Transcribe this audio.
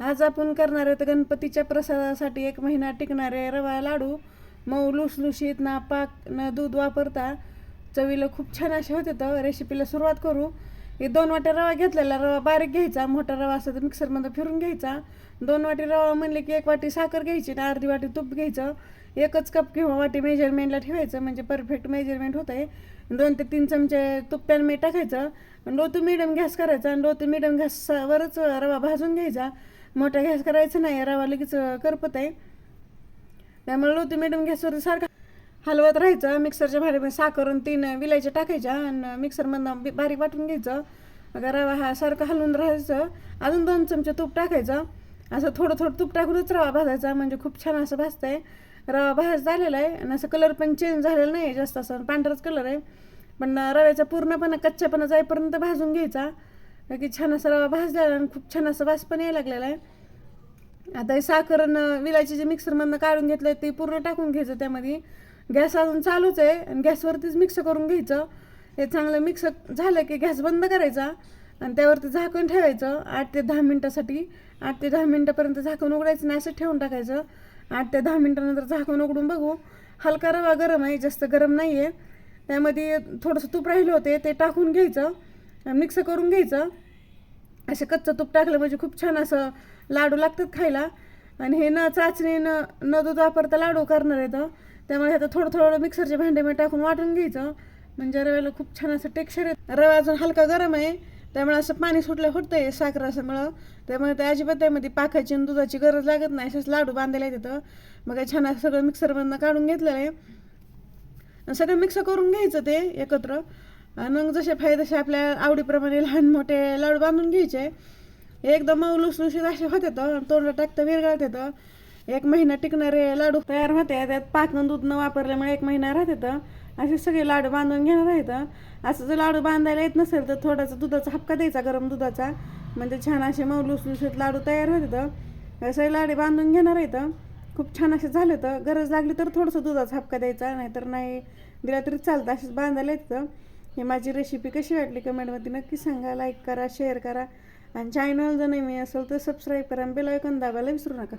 आज आपण करणार आहोत गणपतीच्या प्रसादासाठी एक महिना टिकणारे रवा लाडू. मऊ लुसलुशीत ना पाक ना दूध वापरता चवीला खूप छान असे होते तर रेसिपीला सुरुवात करू. हे दोन वाट्या रवा घेतलेला रवा बारीक घ्यायचा मोठा रवा असला तर मिक्सरमध्ये फिरून घ्यायचा. दोन वाटी रवा म्हणले की एक वाटी साखर घ्यायची आणि अर्धी वाटी तूप घ्यायचं. एकच कप किंवा वाटी मेजरमेंटला ठेवायचं म्हणजे परफेक्ट मेजरमेंट होत आहे दोन ते तीन चमचे तूप पॅन मीठ टाकायचं. लो मिडियम गॅस करायचा आणि लो मिडियम गॅसवरच रवा भाजून घ्यायचा. मोठा गॅस करायचा नाही रवा लगेच करपत आहे. त्यामुळे लोतू मीडियम मिडियम गॅसवर सारखा हलवत राहायचं मिक्सरच्या भांड्यामध्ये साखर आणि तीन विलायच्या टाकायच्या आणि मिक्सरमधनं बी- बारीक वाटून घ्यायचं. मग रवा हा सारखं हलवून राहायचं. अजून दोन चमचे तूप टाकायचं. असं थोडं थोडं तूप टाकूनच रवा भाजायचा म्हणजे खूप छान असं भाजतंय. रवा भाज झालेला आहे आणि असं कलर पण चेंज झालेला नाही जास्त असं पांढराच कलर आहे. पण रव्याचा पूर्णपणा कच्च्यापणा जाईपर्यंत भाजून घ्यायचा. की छान असा रवा भाजलेला आणि खूप छान असं वास पण यायला लागलेला आहे. आता हे साखर आणि विलायची जे मिक्सरमधनं काढून घेतलं ते पूर्ण टाकून घ्यायचं त्यामध्ये. गॅस अजून चालूच आहे आणि गॅसवरतीच मिक्स करून घ्यायचं. हे चांगलं मिक्स झालं की गॅस बंद करायचा आणि त्यावरती झाकून ठेवायचं. आठ ते दहा मिनटासाठी. आठ ते दहा मिनटापर्यंत झाकून उघडायचं नाही असं ठेवून टाकायचं. आठ ते दहा मिनटानंतर झाकून उघडून बघू. हलका रवा गरम आहे जास्त गरम नाही आहे त्यामध्ये थोडंसं तूप राहिलं होते ते टाकून घ्यायचं. मिक्स करून घ्यायचं. असं कच्चं तूप टाकलं म्हणजे खूप छान असं लाडू लागतात खायला. आणि हे न चाचणी न न दूध वापरता लाडू करणार आहेत. त्यामुळे आता थोडं थोडं मिक्सरचे भांडे मी टाकून वाटून घ्यायचं. म्हणजे रव्याला खूप छान असं टेक्स्चर आहे रवा अजून हलका गरम आहे. त्यामुळे असं पाणी सुटलं होतं आहे साखर मिळं त्यामुळे त्या अजिबात त्यामध्ये पाखाची आणि दुधाची गरज लागत नाही. असेच लाडू बांधायला तिथं मग छान असं सगळं मिक्सरमधनं काढून घेतलेलं आहे. सगळं मिक्स करून घ्यायचं ते एकत्र. आणि मग जसे पाहिजे तसे आपल्या आवडीप्रमाणे लहान मोठे लाडू बांधून घ्यायचे. एकदम मऊ लुसलुशीत असे होते तर तोंडात टाकतं विरघळत येतं एक महिना टिकणारे लाडू तयार होते त्यात पाकनं दूध न वापरल्यामुळे एक महिना राहते असे सगळे लाडू बांधून घेणार आहेत. असं जर लाडू बांधायला येत नसेल तर थोडासा दुधाचा हपका द्यायचा गरम दुधाचा. म्हणजे छान असे मऊ लुसलुशीत लाडू तयार होते असे लाडू बांधून घेणार आहेत. खूप छान असे झाले तर गरज लागली तर थोडंसं दुधाचा हपका द्यायचा नाहीतर नाही दिला तरी चालतं. असेच बांधायला येतं ही माझी रेसिपी कशी वाटली कमेंटमध्ये नक्की सांगा. लाईक करा शेअर करा. आणि चॅनल जर नाही मी असेल तर सबस्क्राईब करा आणि बेल आयकॉन दाबायला विसरू नका.